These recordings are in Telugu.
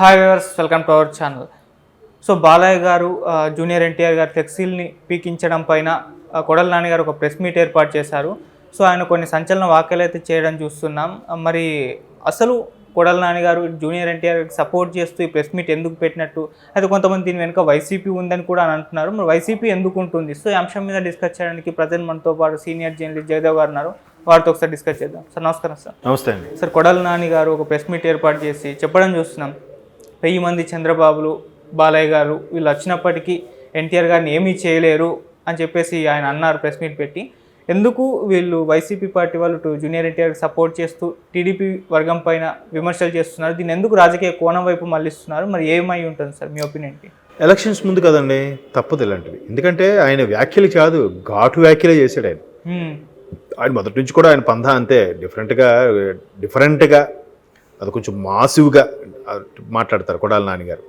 Hi viewers welcome to our channel so Balayya గారు జూనియర్ ఎన్టీఆర్ గారు ఫ్లెక్సీల్ని పీకించడం పైన కొడల నాని గారు ఒక ప్రెస్ మీట్ ఏర్పాటు చేశారు. సో ఆయన కొన్ని సంచలన వ్యాఖ్యలు అయితే చేయడం చూస్తున్నాం. మరి అసలు కొడల నాని గారు జూనియర్ ఎన్టీఆర్ సపోర్ట్ చేస్తూ ఈ ప్రెస్ మీట్ ఎందుకు పెట్టినట్టు? అయితే కొంతమంది దీని వెనుక వైసీపీ ఉందని కూడా అని అంటున్నారు. మరి వైసీపీ ఎందుకు ఉంటుంది? సో ఈ అంశం మీద డిస్కస్ చేయడానికి ప్రజెంట్ మనతో పాటు సీనియర్ జర్నలిస్ట్ జయదేవ్ గారు ఉన్నారు. వారితో ఒకసారి డిస్కస్ చేద్దాం. సార్ నమస్కారం సార్. నమస్తే అండి. సార్ కొడాల నాని గారు ఒక ప్రెస్ మీట్ ఏర్పాటు చేసి చెప్పడం చూస్తున్నాం. వెయ్యి మంది చంద్రబాబులు బాలయ్య గారు వీళ్ళు వచ్చినప్పటికీ ఎన్టీఆర్ గారిని ఏమీ చేయలేరు అని చెప్పేసి ఆయన అన్నారు ప్రెస్ మీట్ పెట్టి. ఎందుకు వీళ్ళు వైసీపీ పార్టీ వాళ్ళు టు జూనియర్ ఎన్టీఆర్ సపోర్ట్ చేస్తూ టీడీపీ వర్గం పైన విమర్శలు చేస్తున్నారు? దీన్ని ఎందుకు రాజకీయ కోణం వైపు మళ్ళిస్తున్నారు? మరి ఏమై ఉంటుంది సార్ మీ ఒపీనియన్కి ఎలక్షన్స్ ముందు కదండి తప్పదు ఇలాంటివి. ఎందుకంటే ఆయన వ్యాఖ్యలు కాదు ఘాటు వ్యాఖ్యలే చేశాడు ఆయన. ఆయన మొదటి నుంచి కూడా ఆయన పంధా అంతే డిఫరెంట్గా డిఫరెంట్గా అది కొంచెం మాసివ్గా మాట్లాడతారు కొడాల నాన్నగారు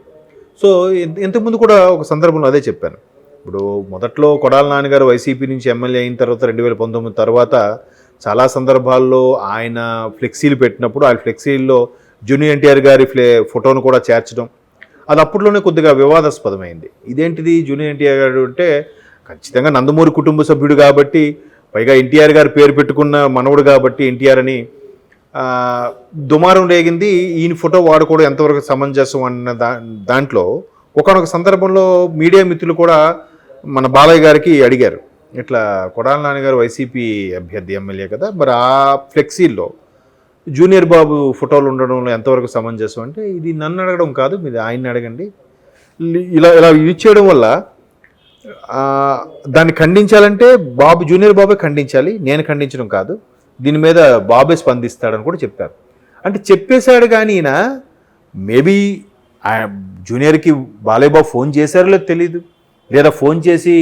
సో ఇంత- ఇంతకుముందు కూడా ఒక సందర్భంలో అదే చెప్పాను. ఇప్పుడు మొదట్లో కొడాల నాన్నగారు వైసీపీ నుంచి ఎమ్మెల్యే అయిన తర్వాత రెండు వేల పంతొమ్మిది తర్వాత చాలా సందర్భాల్లో ఆయన ఫ్లెక్సీలు పెట్టినప్పుడు ఆ ఫ్లెక్సీల్లో జూనియర్ ఎన్టీఆర్ గారి ఫ్లే ఫోటోను కూడా చేర్చడం. అది అప్పట్లోనే కొద్దిగా వివాదాస్పదమైంది. ఇదేంటిది జూనియర్ ఎన్టీఆర్ గారు అంటే ఖచ్చితంగా నందమూరి కుటుంబ సభ్యుడు కాబట్టి పైగా ఎన్టీఆర్ గారు పేరు పెట్టుకున్న మనవడు కాబట్టి ఎన్టీఆర్ అని దుమారం రేగింది. ఈయన ఫోటో వాడుకోవడం ఎంతవరకు సమంజసం అన్న దా దాంట్లో ఒకనొక సందర్భంలో మీడియా మిత్రులు కూడా మన బాలయ్య గారికి అడిగారు. ఇట్లా కొడాల నాన్నగారు వైసీపీ అభ్యర్థి ఎమ్మెల్యే కదా మరి ఆ ఫ్లెక్సీల్లో జూనియర్ బాబు ఫోటోలు ఉండడంలో ఎంతవరకు సమంజసం అంటే ఇది నన్ను అడగడం కాదు మీరు ఆయన్ని అడగండి. ఇలా ఇలా యూజ్ చేయడం వల్ల దాన్ని ఖండించాలంటే బాబు జూనియర్ బాబే ఖండించాలి. నేను ఖండించడం కాదు. దీని మీద బాబే స్పందిస్తాడని కూడా చెప్పారు. అంటే చెప్పేశాడు కానీ ఈయన మేబీ జూనియర్కి బాలయ్య బాబు ఫోన్ చేశారో లేదో తెలియదు లేదా ఫోన్ చేసి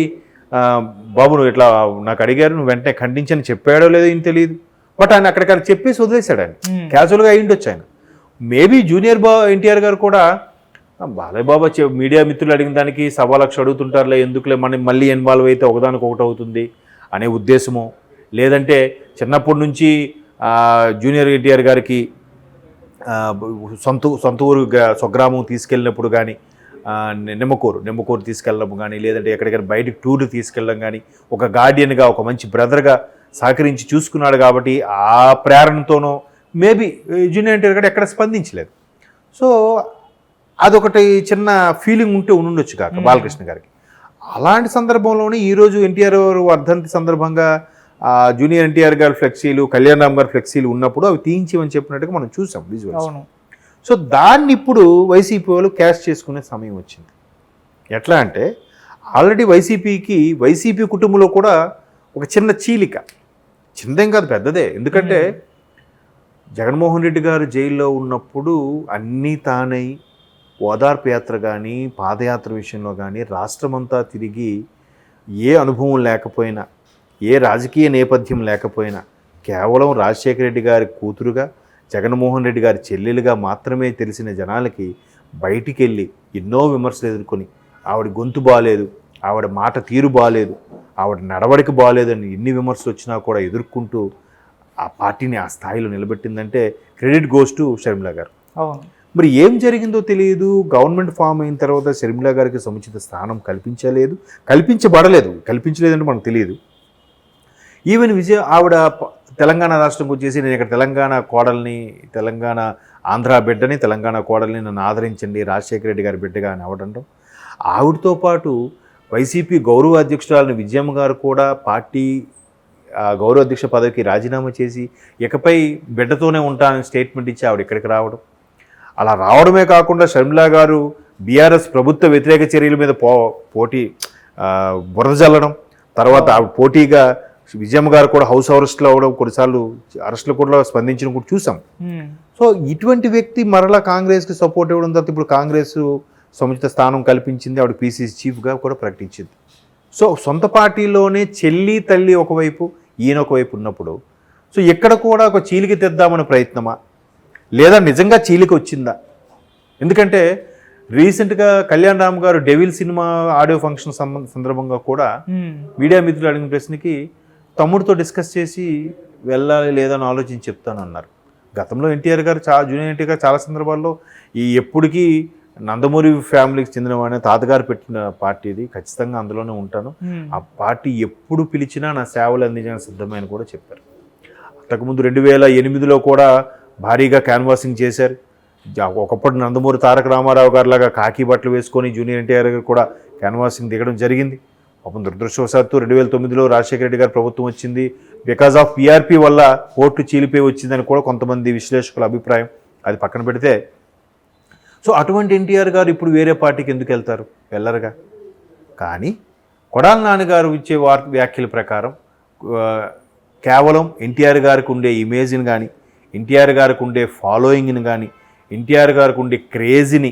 బాబు నువ్వు ఇట్లా నాకు అడిగారు నువ్వు వెంటనే ఖండించని చెప్పాడో లేదో ఈయన తెలియదు బట్ ఆయన అక్కడికి చెప్పేసి వదిలేశాడు ఆయన. క్యాజువల్గా అయ్యిండొచ్చు ఆయన. మేబీ జూనియర్ బా ఎన్టీఆర్ గారు కూడా "ఆ, బాలయ్య బాబా చె- మీడియా మిత్రులు అడిగిన దానికి సవా లక్ష అడుగుతుంటారులే ఎందుకులే మనం మళ్ళీ ఇన్వాల్వ్ అయితే ఒకదానికి ఒకటి అవుతుంది అనే ఉద్దేశము లేదంటే చిన్నప్పటి నుంచి జూనియర్ ఎన్టీఆర్ గారికి సొంత సొంత ఊరు స్వగ్రామం తీసుకెళ్ళినప్పుడు కానీ నిమ్మకూరు నిమ్మకూరు తీసుకెళ్ళడం కానీ లేదంటే ఎక్కడికైనా బయటికి టూర్ తీసుకెళ్ళడం కానీ ఒక గార్డియన్గా ఒక మంచి బ్రదర్గా సహకరించి చూసుకున్నాడు కాబట్టి ఆ ప్రేరణతోనో మేబీ జూనియర్ ఎన్టీఆర్ గారు ఎక్కడ స్పందించలేదు. సో అదొకటి చిన్న ఫీలింగ్ ఉంటే ఉండొచ్చు కాక బాలకృష్ణ గారికి. అలాంటి సందర్భంలోనే ఈరోజు ఎన్టీఆర్ వర్ధంతి సందర్భంగా జూనియర్ ఎన్టీఆర్ గారి ఫ్లెక్సీలు కళ్యాణ్ రామ్ గారి ఫ్లెక్సీలు ఉన్నప్పుడు అవి తీయించమని చెప్పినట్టుగా మనం చూసాం విజువల్స్ అవును. సో దాన్ని ఇప్పుడు వైసీపీ వాళ్ళు క్యాష్ చేసుకునే సమయం వచ్చింది. ఎట్లా అంటే ఆల్రెడీ వైసీపీకి వైసీపీ కుటుంబంలో కూడా ఒక చిన్న చీలిక. చిన్నదేం కాదు పెద్దదే. ఎందుకంటే జగన్మోహన్ రెడ్డి గారు జైల్లో ఉన్నప్పుడు అన్నీ తానై ఓదార్పు యాత్ర కానీ పాదయాత్ర విషయంలో కానీ రాష్ట్రమంతా తిరిగి ఏ అనుభవం లేకపోయినా ఏ రాజకీయ నేపథ్యం లేకపోయినా కేవలం రాజశేఖర రెడ్డి గారి కూతురుగా జగన్మోహన్ రెడ్డి గారి చెల్లెలుగా మాత్రమే తెలిసిన జనాలకి బయటికి వెళ్ళి ఎన్నో విమర్శలు ఎదుర్కొని ఆవిడ గొంతు బాగాలేదు ఆవిడ మాట తీరు బాగాలేదు ఆవిడ నడవడిక బాగాలేదని ఎన్ని విమర్శలు వచ్చినా కూడా ఎదుర్కొంటూ ఆ పార్టీని ఆ స్థాయిలో నిలబెట్టిందంటే credit goes to Sharmila garu. మరి ఏం జరిగిందో తెలియదు. గవర్నమెంట్ ఫామ్ అయిన తర్వాత షర్మిల గారికి సముచిత స్థానం కల్పించలేదు కల్పించబడలేదు. కల్పించలేదంటే మనకు తెలియదు. ఈవెన్ విజయ ఆవిడ తెలంగాణ రాష్ట్రంకి వచ్చేసి నేను ఇక్కడ తెలంగాణ కోడల్ని తెలంగాణ ఆంధ్ర బిడ్డని తెలంగాణ కోడల్ని నన్ను ఆదరించండి రాజశేఖర రెడ్డి గారి బిడ్డగా అని అవడంతో ఆవిడతో పాటు వైసీపీ గౌరవ అధ్యక్షురాలని విజయమ్మ గారు కూడా పార్టీ గౌరవ అధ్యక్ష పదవికి రాజీనామా చేసి ఇకపై బిడ్డతోనే ఉంటానని స్టేట్మెంట్ ఇచ్చి ఆవిడ ఇక్కడికి రావడం. అలా రావడమే కాకుండా షర్మిలా గారు బీఆర్ఎస్ ప్రభుత్వ వ్యతిరేక చర్యల మీద పో పోటీ బురద జల్లడం. తర్వాత ఆవిడ పోటీగా విజయమ్మ గారు కూడా హౌస్ అరెస్ట్లో అవడం కొన్నిసార్లు అరెస్టులు కూడా స్పందించడం కూడా చూసాం. సో ఇటువంటి వ్యక్తి మరలా కాంగ్రెస్కి సపోర్ట్ ఇవ్వడం తర్వాత ఇప్పుడు కాంగ్రెస్ సముచిత స్థానం కల్పించింది ఆవిడ పీసీసీ చీఫ్గా కూడా ప్రకటించింది సో సొంత పార్టీలోనే చెల్లి తల్లి ఒకవైపు ఈయన ఒకవైపు ఉన్నప్పుడు సో ఎక్కడ కూడా ఒక చీలిక తెద్దామనే ప్రయత్నమా లేదా నిజంగా చీలిక వచ్చిందా ఎందుకంటే రీసెంట్గా కళ్యాణ్ రామ్ గారు డెవిల్ సినిమా ఆడియో ఫంక్షన్ సందర్భంగా కూడా. మీడియా మిత్రులు అడిగిన ప్రశ్నకి తమ్ముడితో డిస్కస్ చేసి వెళ్ళాలి లేదా అని ఆలోచించి చెప్తాను అన్నారు గతంలో ఎన్టీఆర్ గారు చాలా జూనియర్ ఎన్టీఆర్ గారు చాలా సందర్భాల్లో ఈ ఎప్పటికీ నందమూరి ఫ్యామిలీకి చెందిన వాడిని తాతగారు పెట్టిన పార్టీ ఇది ఖచ్చితంగా అందులోనే ఉంటాను. ఆ పార్టీ ఎప్పుడు పిలిచినా నా సేవలు అందించడానికి సిద్ధమైన కూడా చెప్పారు. అంతకుముందు రెండు వేల ఎనిమిదిలో కూడా భారీగా క్యాన్వాసింగ్ చేశారు. ఒకప్పుడు నందమూరి తారక రామారావు గారు లాగా కాకి బట్టలు వేసుకొని జూనియర్ ఎన్టీఆర్ గారు కూడా క్యాన్వాసింగ్ దిగడం జరిగింది. పాపం దురదృష్టవశాత్తు రెండు వేల తొమ్మిదిలో రాజశేఖర రెడ్డి గారి ప్రభుత్వం వచ్చింది. బికాజ్ ఆఫ్ పీఆర్పీ వల్ల ఓట్లు చీలిపోయి వచ్చిందని కూడా కొంతమంది విశ్లేషకుల అభిప్రాయం. అది పక్కన పెడితే సో అటువంటి ఎన్టీఆర్ గారు ఇప్పుడు వేరే పార్టీకి ఎందుకు వెళ్తారు? వెళ్ళరుగా? కానీ కొడాల నాన్నగారు ఇచ్చే వార్ వ్యాఖ్యల ప్రకారం కేవలం ఎన్టీఆర్ గారికి ఉండే ఇమేజ్ని కానీ ఎన్టీఆర్ గారికి ఉండే ఫాలోయింగ్ని కానీ ఎన్టీఆర్ గారికి ఉండే క్రేజీని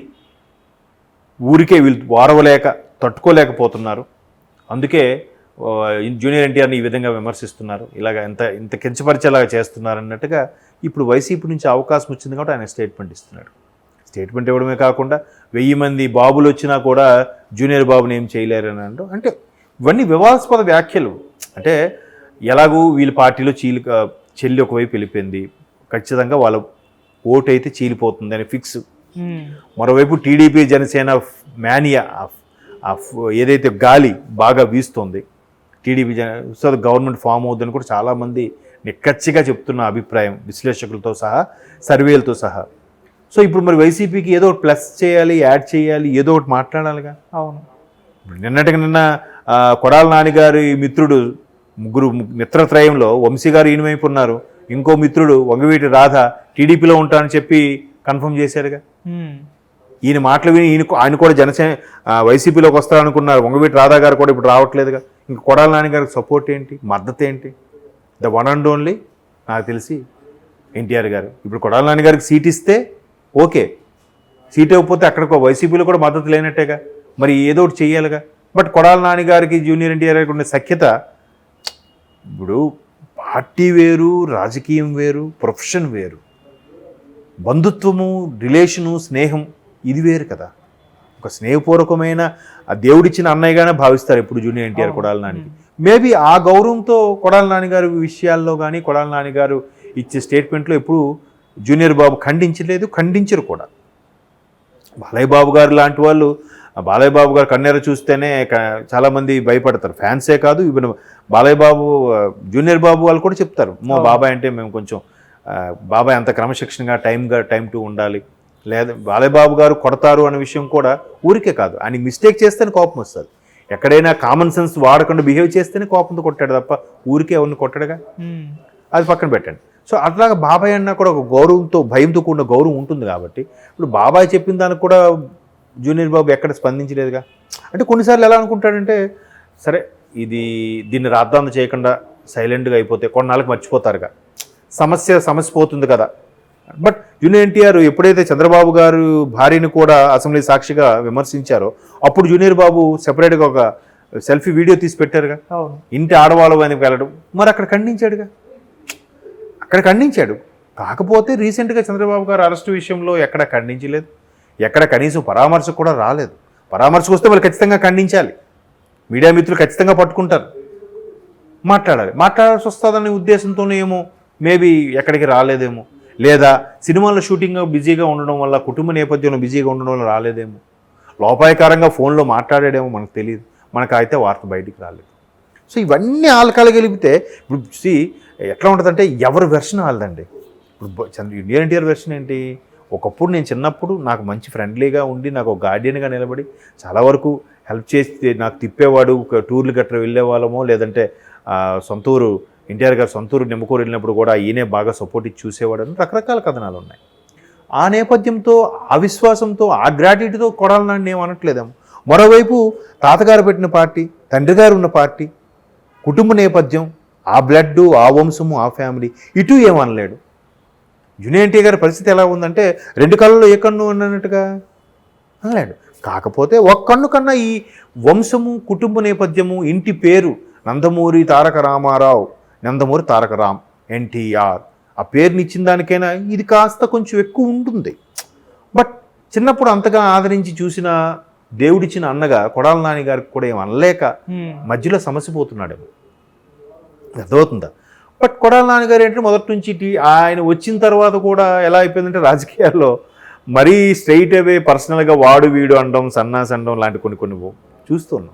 ఊరికే వీళ్ళు వారవలేక తట్టుకోలేకపోతున్నారు. అందుకే జూనియర్ ఎన్టీఆర్ని ఈ విధంగా విమర్శిస్తున్నారు. ఇలాగ ఎంత ఇంత కించపరిచేలాగా చేస్తున్నారు అన్నట్టుగా ఇప్పుడు వైసీపీ నుంచి అవకాశం వచ్చింది కాబట్టి ఆయన స్టేట్మెంట్ ఇస్తున్నాడు. స్టేట్మెంట్ ఇవ్వడమే కాకుండా వెయ్యి మంది బాబులు వచ్చినా కూడా జూనియర్ బాబుని ఏం చేయలేరని అంటూ అంటే ఇవన్నీ వివాదాస్పద వ్యాఖ్యలు. అంటే ఎలాగూ వీళ్ళ పార్టీలో చీలి చెల్లి ఒకవైపు వెళ్ళిపోయింది. ఖచ్చితంగా వాళ్ళ ఓటు అయితే చీలిపోతుంది అని ఫిక్స్. మరోవైపు టీడీపీ జనసేన మేనియా ఏదైతే గాలి బాగా వీస్తోంది టీడీపీ జన సో గవర్నమెంట్ ఫామ్ అవుతుందని కూడా చాలామంది నిక్కచ్చిగా చెప్తున్న అభిప్రాయం విశ్లేషకులతో సహా సర్వేలతో సహా. సో ఇప్పుడు మరి వైసీపీకి ఏదో ఒకటి ప్లస్ చేయాలి యాడ్ చేయాలి ఏదో ఒకటి మాట్లాడాలిగా? అవును. నిన్నటికి నిన్న ఆ, కొడాల నాన్నగారి మిత్రుడు ముగ్గురు మిత్రత్రయంలో వంశీ గారు ఈయనవైపు ఉన్నారు ఇంకో మిత్రుడు వంగవీటి రాధ టీడీపీలో ఉంటానని చెప్పి కన్ఫర్మ్ చేశారుగా. ఈయన మాటలు విని ఈయన ఆయన కూడా జనసేన వైసీపీలోకి వస్తారనుకున్నారు. వంగవీటి రాధా గారు కూడా ఇప్పుడు రావట్లేదుగా. ఇంకా కొడాల నాని గారికి సపోర్ట్ ఏంటి? మద్దతు ఏంటి? ద వన్ అండ్ ఓన్లీ నాకు తెలిసి ఎన్టీఆర్ గారు. ఇప్పుడు కొడాల నాని గారికి సీట్ ఇస్తే ఓకే. సీట్ ఇవ్వకపోతే అక్కడ వైసీపీలో కూడా మద్దతు లేనట్టేగా. మరి ఏదో ఒకటి చేయాలిగా బట్ కొడాల నాన్నగారికి జూనియర్ ఎన్టీఆర్ గారికి ఉన్న సఖ్యత ఇప్పుడు పార్టీ వేరు రాజకీయం వేరు ప్రొఫెషన్ వేరు. బంధుత్వము రిలేషను స్నేహం ఇది వేరు కదా. ఒక స్నేహపూర్వకమైన ఆ దేవుడిచ్చిన అన్నయ్యగానే భావిస్తారు ఇప్పుడు జూనియర్ ఎన్టీఆర్ కొడాల నానికి. మేబీ ఆ గౌరవంతో కొడాల నాని గారి విషయాల్లో కానీ కొడాల నాని గారు ఇచ్చే స్టేట్మెంట్లో ఎప్పుడు జూనియర్ బాబు ఖండించలేదు ఖండించరు కూడా. బాలయ్య బాబు గారు లాంటి వాళ్ళు ఆ బాలయ్య బాబు గారు కన్నెర చూస్తేనే చాలామంది భయపడతారు. ఫ్యాన్సే కాదు ఈవెన్ బాలయ్య బాబు జూనియర్ బాబు వాళ్ళు కూడా చెప్తారు మా బాబాయ్ అంటే మేము కొంచెం బాబాయ్ అంత క్రమశిక్షణగా టైంగా టైం టు ఉండాలి. లేదా బాలయ్య బాబు గారు కొడతారు అనే విషయం కూడా ఊరికే కాదు. ఆయన మిస్టేక్ చేస్తేనే కోపం వస్తుంది. ఎక్కడైనా కామన్ సెన్స్ వాడకుండా బిహేవ్ చేస్తేనే కోపంతో కొట్టాడు తప్ప ఊరికే ఎవరిని కొట్టాడుగా. అది పక్కన పెట్టండి. సో అట్లాగా బాబాయ్ అన్నా కూడా ఒక గౌరవంతో భయంతో కూడిన గౌరవం ఉంటుంది కాబట్టి ఇప్పుడు బాబాయ్ చెప్పిన దానికి కూడా జూనియర్ బాబు ఎక్కడ స్పందించలేదుగా? అంటే కొన్నిసార్లు ఎలా అనుకుంటాడంటే సరే ఇది దీన్ని రాద్దాంత చేయకుండా సైలెంట్గా అయిపోతే కొన్నాళ్ళకి మర్చిపోతారుగా. సమస్య సమస్య పోతుంది కదా. బట్ జూనియర్ ఎన్టీఆర్ ఎప్పుడైతే చంద్రబాబు గారు భార్యని కూడా అసెంబ్లీ సాక్షిగా విమర్శించారో అప్పుడు జూనియర్ బాబు సెపరేట్గా ఒక సెల్ఫీ వీడియో తీసి పెట్టారుగా. ఇంటి ఆడవాళ్ళ వెనక వెళ్ళడం. మరి అక్కడ ఖండించాడుగా? అక్కడ ఖండించాడు. కాకపోతే రీసెంట్గా చంద్రబాబు గారు అరెస్టు విషయంలో ఎక్కడ ఖండించలేదు. ఎక్కడ కనీసం పరామర్శ కూడా రాలేదు. పరామర్శకు వస్తే వాళ్ళు ఖచ్చితంగా ఖండించాలి. మీడియా మిత్రులు ఖచ్చితంగా పట్టుకుంటారు. మాట్లాడాలి. మాట్లాడాల్సి వస్తుందనే ఉద్దేశంతోనే ఏమో మేబీ ఎక్కడికి రాలేదేమో. లేదా సినిమాల్లో షూటింగ్ బిజీగా ఉండడం వల్ల కుటుంబ నేపథ్యంలో బిజీగా ఉండడం వల్ల రాలేదేమో. లోపాయకారంగా ఫోన్లో మాట్లాడాడేమో మనకు తెలియదు మనకు అయితే వార్త బయటికి రాలేదు. సో ఇవన్నీ ఆలకాలు గెలిపితే ఇప్పుడు సి ఎట్లా ఉంటుందంటే ఎవరి వెర్షన్ వాళ్ళదండి ఇప్పుడు చంద్ర ఇండియన్ ఎన్టీఆర్ వెర్షన్ ఏంటి? ఒకప్పుడు నేను చిన్నప్పుడు నాకు మంచి ఫ్రెండ్లీగా ఉండి నాకు ఒక గార్డియన్గా నిలబడి చాలా వరకు హెల్ప్ చేసి నాకు తిప్పేవాడు ఒక టూర్లు గట్రా వెళ్ళే వాళ్ళమో లేదంటే సొంత ఊరు ఎన్టీఆర్ గారు సొంతూరు నిమ్మకూరు వెళ్ళినప్పుడు కూడా ఈయనే బాగా సపోర్ట్ ఇచ్చి చూసేవాడు అని రకరకాల కథనాలు ఉన్నాయి. ఆ నేపథ్యంతో అవిశ్వాసంతో ఆ గ్రాటిట్యూడ్తో కొడాలని నేను అనట్లేదేమో. మరోవైపు తాతగారు పెట్టిన పార్టీ తండ్రి గారు ఉన్న పార్టీ కుటుంబ నేపథ్యం ఆ బ్లడ్ ఆ వంశము ఆ ఫ్యామిలీ ఇటు ఏమనలేడు జూనియర్ ఎన్టీ గారి పరిస్థితి ఎలా ఉందంటే రెండు కళ్ళలో ఏ కన్ను అన్నట్టుగా అనలేడు. కాకపోతే ఒక కన్ను కన్నా ఈ వంశము కుటుంబ నేపథ్యము ఇంటి పేరు నందమూరి తారక రామారావు నందమూరి తారక రామ్ ఎన్టీఆర్. ఆ పేరుని ఇచ్చిన దానికైనా ఇది కాస్త కొంచెం ఎక్కువ ఉంటుంది. బట్ చిన్నప్పుడు అంతగా ఆదరించి చూసిన దేవుడిచ్చిన అన్నగా కొడాల నాని గారికి కూడా ఏం అనలేక. మధ్యలో సమస్య పోతున్నాడేమో. అర్థమవుతుందా? బట్ కొడాల నాన్నగారు ఏంటంటే మొదటి నుంచి ఆయన వచ్చిన తర్వాత కూడా ఎలా అయిపోయిందంటే రాజకీయాల్లో మరీ స్ట్రైట్ అవే పర్సనల్గా వాడు వీడు అనడం సన్నాసి అనడం లాంటి కొన్ని కొన్ని చూస్తున్నాం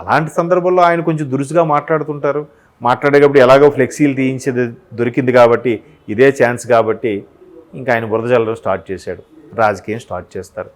అలాంటి సందర్భంలో ఆయన కొంచెం దురుసుగా మాట్లాడుతుంటారు. మాట్లాడేటప్పుడు ఎలాగో ఫ్లెక్సీలు తీయించేది దొరికింది కాబట్టి ఇదే ఛాన్స్ కాబట్టి ఇంకా ఆయన బురద చల్లడం స్టార్ట్ చేశాడు. రాజకీయం స్టార్ట్ చేస్తారు.